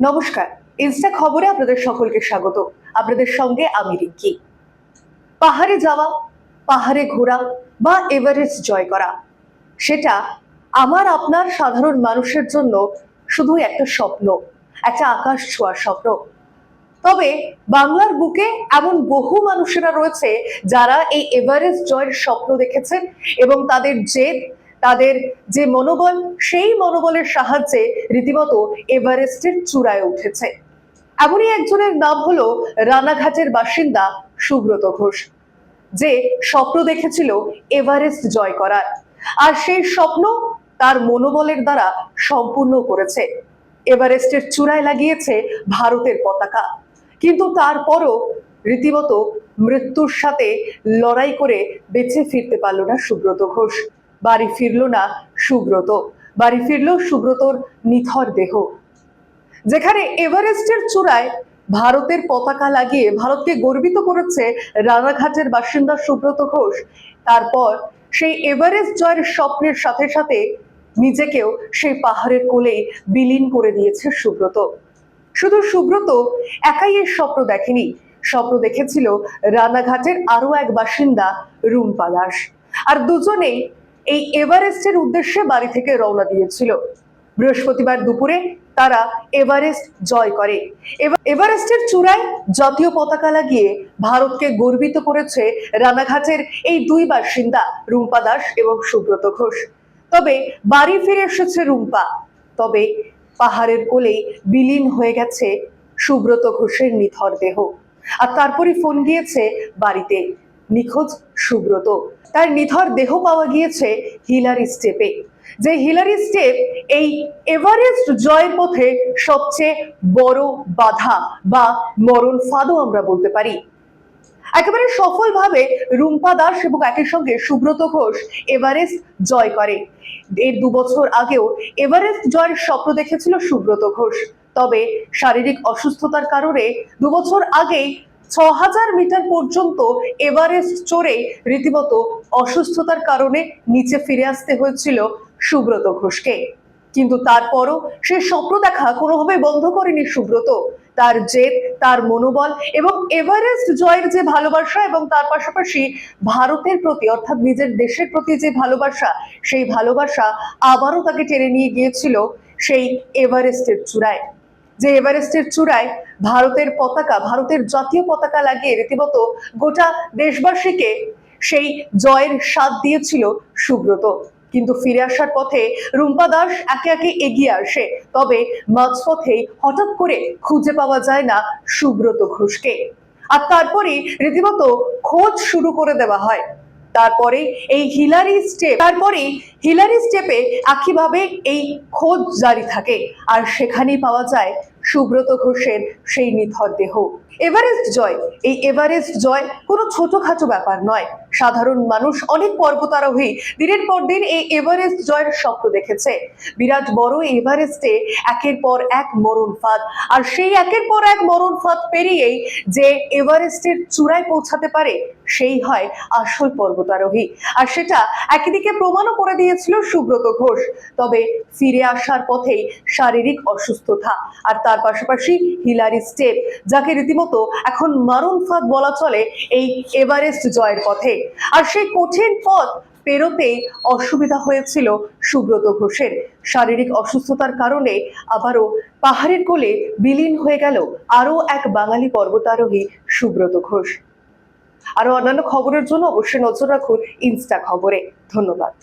নমস্কার, ইনস্টা খবরে আপনাদের সকলকে স্বাগত। আপনাদের সঙ্গে আমি রিঙ্কি। পাহাড়ে যাওয়া, পাহাড়ে ঘোরা বা এভারেস্ট জয় করা, সেটা আমার আপনার সাধারণ মানুষের জন্য শুধু একটা স্বপ্ন, একটা আকাশ ছোঁয়ার স্বপ্ন। তবে বাংলার বুকে এমন বহু মানুষেরা রয়েছে যারা এই এভারেস্ট জয়ের স্বপ্ন দেখেছেন এবং তাদের জেদ তাদের যে মনোবল, সেই মনোবলের সাহায্যে রীতিমতো এভারেস্টের চূড়ায় উঠেছে। এমনই একজনের নাম হলো রানাঘাটের বাসিন্দা সুব্রত ঘোষ, যে স্বপ্ন দেখেছিল এভারেস্ট জয় করার। আর সেই স্বপ্ন তার মনোবলের দ্বারা সম্পূর্ণ করেছে। এভারেস্টের চূড়ায় লাগিয়েছে ভারতের পতাকা। কিন্তু তারপরও রীতিমতো মৃত্যুর সাথে লড়াই করে বেঁচে ফিরতে পারল না সুব্রত ঘোষ। বাড়ি ফিরল না সুব্রত। বাড়ি ফিরল সুব্রতর নিথর দেহ। যেখানে এভারেস্টের চূড়ায় ভারতের পতাকা লাগিয়ে ভারতকে গর্বিত করেছে রানাঘাটের বাসিন্দা সুব্রত ঘোষ। তারপর সেই এভারেস্ট জয়ের স্বপ্নের সাথে সাথে নিজেকেও সেই পাহাড়ের কোলেই বিলীন করে দিয়েছে সুব্রত। শুধু সুব্রত একাই এর স্বপ্ন দেখেনি। স্বপ্ন দেখেছিল রানাঘাটের আরও এক বাসিন্দা রুম্পা দাস। আর দুজনেই এই এভারেস্টের উদ্দেশ্যে বাড়ি থেকে রওনা দিয়েছিল। বৃহস্পতিবার দুপুরে তারা এভারেস্ট জয় করে। এভারেস্টের চূড়ায় জাতীয় পতাকা লাগিয়ে ভারতকে গর্বিত করেছে রানাঘাটের এই দুই বাসিন্দা রুম্পা দাস এবং সুব্রত ঘোষ। তবে বাড়ি ফিরে এসেছে রুম্পা। তবে পাহাড়ের কোলেই বিলীন হয়ে গেছে সুব্রত ঘোষের নিথর দেহ। আর তারপরে ফোন গিয়েছে বাড়িতে। নিখোঁজ সুব্রত। তার নিথর দেহ পাওয়া গিয়েছে হিলারি স্টেপে। যে হিলারি স্টেপ এই এভারেস্ট জয়ের পথে সবচেয়ে বড় বাধা বা মরণ ফাঁদও আমরা বলতে পারি। একেবারে সফলভাবে রুম্পা দাস এবং একই সঙ্গে সুব্রত ঘোষ এভারেস্ট জয় করে। এর দু বছর আগেও এভারেস্ট জয়ের স্বপ্ন দেখেছিল সুব্রত ঘোষ। তবে শারীরিক অসুস্থতার কারণে দু বছর আগেই ছ হাজার মিটার পর্যন্ত এভারেস্ট চড়ে রীতিমতো অসুস্থতার কারণে নিচে ফিরে আসতে হয়েছিল সুব্রত ঘোষকে। কিন্তু তারপরও সে স্বপ্ন দেখা কোনোভাবে বন্ধ করেনি সুব্রত। তার জেদ, তার মনোবল এবং এভারেস্ট জয়ের যে ভালোবাসা এবং তার পাশাপাশি ভারতের প্রতি অর্থাৎ নিজের দেশের প্রতি যে ভালোবাসা, সেই ভালোবাসা আবারও তাকে টেনে নিয়ে গিয়েছিল সেই এভারেস্টের চূড়ায়। যে এভারেস্টের চূড়ায় ভারতের পতাকা, ভারতের জাতীয় পতাকা লাগিয়ে রীতিমতো গোটা দেশবাসীকে সেই জয়ের স্বাদ দিয়েছিল সুব্রত। কিন্তু ফিরে আসার পথে রুম্পা দাস একে একে এগিয়ে আসে। তবে মাঝপথেই হঠাৎ করে খুঁজে পাওয়া যায় না সুব্রত ঘোষকে। আর তারপরে রীতিমতো খোঁজ শুরু করে দেওয়া হয়। তারপরে এই হিলারি স্টেপ, তারপরে হিলারি স্টেপে একইভাবে এই খোঁজ জারি থাকে। আর সেখানেই পাওয়া যায় সুব্রত ঘোষের সেই নিথর দেহ। এভারেস্ট জয়, এই এভারেস্ট জয় কোনো ছোটখাটো ব্যাপার নয়। সাধারণ মানুষ অনেক পর্বতারোহী দিনের পর দিন এই এভারেস্ট জয়ের স্বপ্ন দেখেছে। বিরাট বড় এভারেস্টে একের পর এক মরণ ফাঁদ। আর সেই একের পর এক মরণ ফাঁদ পেরিয়েই যে এভারেস্টের চূড়ায় পৌঁছাতে পারে সেই হয় আসল পর্বতারোহী। আর সেটা একদিকে প্রমাণও করে দিয়েছিল সুব্রত ঘোষ, তবে ফিরে আসার পথেই শারীরিক অসুস্থতা। আর তার পাশাপাশি হিলারি স্টেপ, যাকে রীতিমতো এখন মারণ ফাঁদ বলা চলে, এই এভারেস্ট জয়ের পথে। আর সেই কঠিন পথ পেরোতেই অসুবিধা হয়েছিল সুব্রত ঘোষের। শারীরিক অসুস্থতার কারণে আবারও পাহাড়ের কোলে বিলীন হয়ে গেল আরও এক বাঙালি পর্বতারোহী সুব্রত ঘোষ। আরও অন্যান্য খবরের জন্য অবশ্যই নজর রাখুন ইনস্টা খবরে। ধন্যবাদ।